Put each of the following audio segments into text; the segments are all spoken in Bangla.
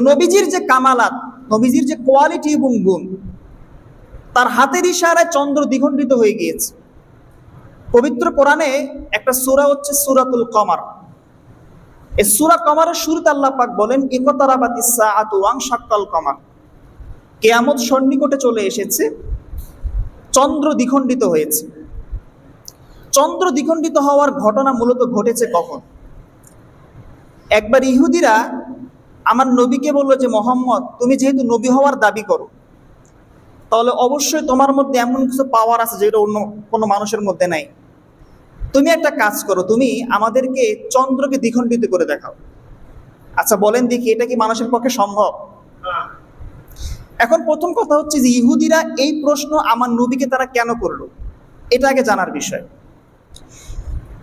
নবীজির যে কামালাত, নবীজির যে কোয়ালিটি এবং গুণ, তার হাতের ইশারায় চন্দ্র দ্বিখণ্ডিত হয়ে গিয়েছে। পবিত্র কোরআনে একটা সূরা হচ্ছে সুরাতুল কমার। এই সূরা কমারের শুরুতে আল্লাহ পাক বলেন, ইকতারাবাতি সাআতু ওয়াং শাক্কাল কমার। কেয়ামত সন্নিকটে চলে এসেছে, চন্দ্র দ্বিখণ্ডিত হয়েছে। চন্দ্র দ্বিখণ্ডিত হওয়ার ঘটনা মূলত ঘটেছে কখন? একবার ইহুদিরা আমার নবীকে বলল যে, মোহাম্মদ, তুমি যেহেতু নবী হওয়ার দাবি করো, তাহলে অবশ্যই তোমার মধ্যে এমন কিছু পাওয়ার আছে যেটা অন্য কোনো মানুষের মধ্যে নাই। তুমি একটা কাজ করো, তুমি আমাদেরকে চন্দ্রকে দ্বিখণ্ডিত করে দেখাও। আচ্ছা বলেন দেখি, এটা কি মানুষের পক্ষে সম্ভব? এখন প্রথম কথা হচ্ছে যে, ইহুদিরা এই প্রশ্ন আমার নবীকে তারা কেন করল? এটা আগে জানার বিষয়।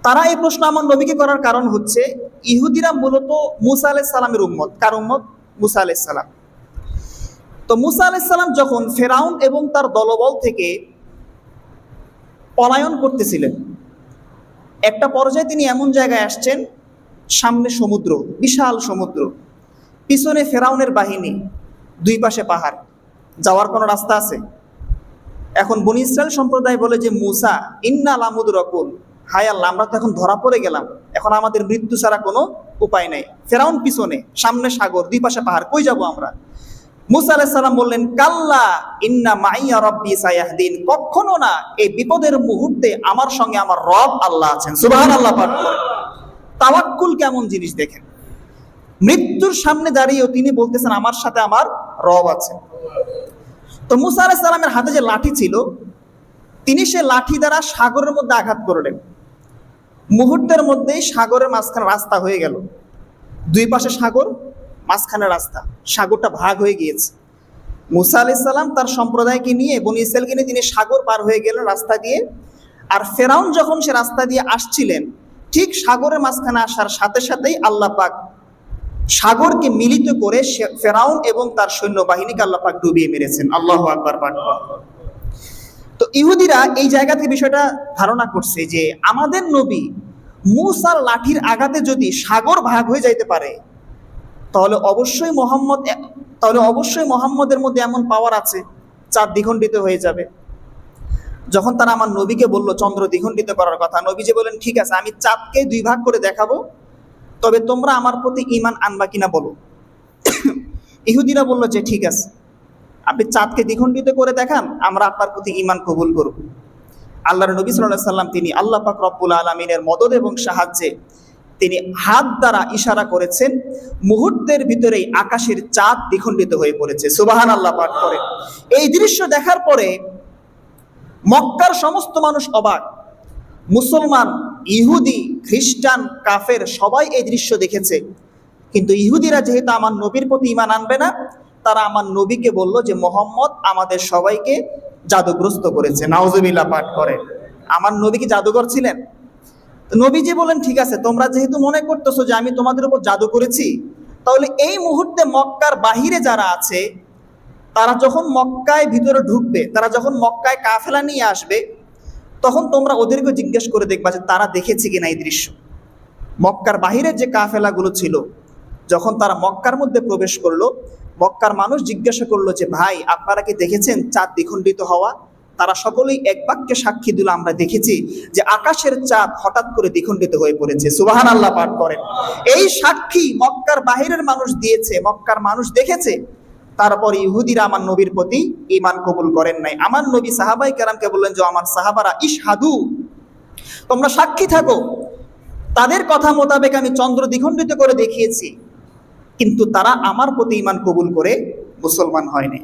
তারা এই প্রশ্ন আমার নবীকে করার কারণ হচ্ছে ইহুদিরা মূলত মুসা আলাইহিস সালামের উম্মত। কার উম্মত? মুসা আলাইহিস সালাম। তো মুসা আলাইহিস সালাম যখন ফেরাউন এবং তার দলবল থেকে পলায়ন করতেছিলেন, একটা পর্যায়ে তিনি এমন জায়গায় আসছেন, সামনে সমুদ্র, বিশাল সমুদ্র। পিছনে ফেরাউনের বাহিনী, দুই পাশে পাহাড়। যাওয়ার কোনো রাস্তা আছে? এখন বনি ইসরায়েল সম্প্রদায় বলে যে, মুসা ইন্না লামুদ রকুল হায় আল্লাহ, আমরা তো এখন ধরা পড়ে গেলাম। এখন আমাদের মৃত্যু ছাড়া কোনো উপায় নেই। ফেরাউন পিছনে, সামনে সাগর, দুই পাশে পাহাড়, কই যাব আমরা? মুসা আলাইসাল্লাম বললেন, কাল্লা ইন্না মাইয়া রব্বি সায়াহদিন। কখনো না, এই বিপদের মুহূর্তে আমার সঙ্গে আমার রব আল্লাহ আছেন। সুবহান আল্লাহ তাওয়াক্কুল কেমন জিনিস দেখেন? মৃত্যুর সামনে দাঁড়িয়েও তিনি বলতেছেন, আমার সাথে আমার রব আছে। তো মুসা আলাইহিস সালামের হাতে যে লাঠি ছিল, তিনি সে লাঠি দ্বারা সাগরের মধ্যে আঘাত করলেন। মুহূর্তের মধ্যেই সাগরের মাঝখানে রাস্তা হয়ে গেল। দুই পাশে সাগর, মাঝখানে রাস্তা। সাগরটা ভাগ হয়ে গিয়েছে। মুসা আলাইহিস সালাম তার সম্প্রদায়কে নিয়ে বনি ইসরায়েলকে নিয়ে তিনি সাগর পার হয়ে গেলেন রাস্তা দিয়ে। আর ফেরাউন যখন সে রাস্তা দিয়ে আসছিলেন, ঠিক সাগরের মাঝখানে আসার সাথে সাথেই আল্লাহ পাক সাগরকে মিলিত করে ফেরাউন এবং তার সৈন্যবাহিনীকে আল্লাহ পাক ডুবিয়ে মেরেছেন। আল্লাহ আকবার পাঠ ইহুদিরা এই জায়গা থেকে বিষয়টা ধারণা করছে যে আমাদের নবী মুসার লাঠির আঘাতে যদি সাগর ভাগ হয়ে যাইতে পারে, তাহলে অবশ্যই মোহাম্মদ তাহলে অবশ্যই মোহাম্মদের মধ্যে এমন পাওয়ার আছে চাঁদ দ্বিখণ্ডিত হয়ে যাবে। যখন তারা আমার নবীকে বলল, চন্দ্র, দ্বিখণ্ডিত করার কথা। নবী যে বলেন ঠিক আছে, আমি চাঁদকে দুই ভাগ করে দেখাবো, তবে তোমরা আমার প্রতি ইমান আনবা কিনা বলো। ইহুদিরা বলল যে, ঠিক আছে। আপনি চাঁদকে দ্বিখণ্ডিত করে দেখান, আমরা আপনার প্রতি ইমান কবুল করব। আল্লাহর নবী সাল্লাহ সাল্লাম তিনি আল্লাহ পাক রব্বুল আলমিনের মদদ এবং সাহায্যে তিনি হাত দ্বারা ইশারা করেছেন, মুহূর্তের ভিতরেই আকাশের চাঁদ দ্বিখণ্ডিত হয়ে পড়েছে। সুবাহান আল্লাহ পাক করে। এই দৃশ্য দেখার পরে মক্কার সমস্ত মানুষ অবাক। মুসলমান, ইহুদি, খ্রিস্টান, কাফের সবাই এই দৃশ্য দেখেছে। কিন্তু ইহুদিরা যেহেতু আমার নবীর প্রতি ইমান আনবে না তারা আমার নবীকে বলল যে, মোহাম্মদ আমাদের সবাইকে জাদুগ্রস্ত করেছে। নাউজুবিল্লাহ পাঠ করে। আমার নবী কি জাদুকর ছিলেন? নবীজি বলেন ঠিক আছে, তোমরা যেহেতু মনে করতেছো যে আমি তোমাদের উপর জাদু করেছি, তাহলে এই মুহূর্তে মক্কার বাহিরে যারা আছে, তারা যখন মক্কায় ভিতরে ঢুকবে, তারা যখন মক্কায় কাফেলা নিয়ে আসবে, তখন তোমরা ওদেরকে জিজ্ঞেস করে দেখবা যে তারা দেখেছে কিনা এই দৃশ্য। মক্কার বাহিরের যে কাফেলাগুলো ছিল, যখন তারা মক্কার মধ্যে প্রবেশ করল মক্কার মানুষ জিজ্ঞাসা করল যে, ভাই, আপনারা কি দেখেছেন চাঁদ দ্বিখণ্ডিত হওয়া? তারা সকলেই এক বাক্যে সাক্ষী দিল, আমরা দেখেছি যে আকাশের চাঁদ হঠাৎ করে দ্বিখণ্ডিত হয়ে পড়েছে। সুবাহান আল্লাহ পাঠ করেন। এই সাক্ষী মক্কার বাহিরের মানুষ দিয়েছে, মক্কার মানুষ দেখেছে। তারপর ইহুদিরা আমার নবীর প্রতি ইমান কবুল করেন নাই। আমার নবী সাহাবাই কেরামকে বললেন যে আমার সাহাবারা, ইশহাদু, তোমরা সাক্ষী থাকো। তাদের কথা মোতাবেক আমি চন্দ্র দ্বিখণ্ডিত করে দেখিয়েছি। কিন্তু তারা আমার প্রতি ইমান কবুল করে মুসলমান হয়নি।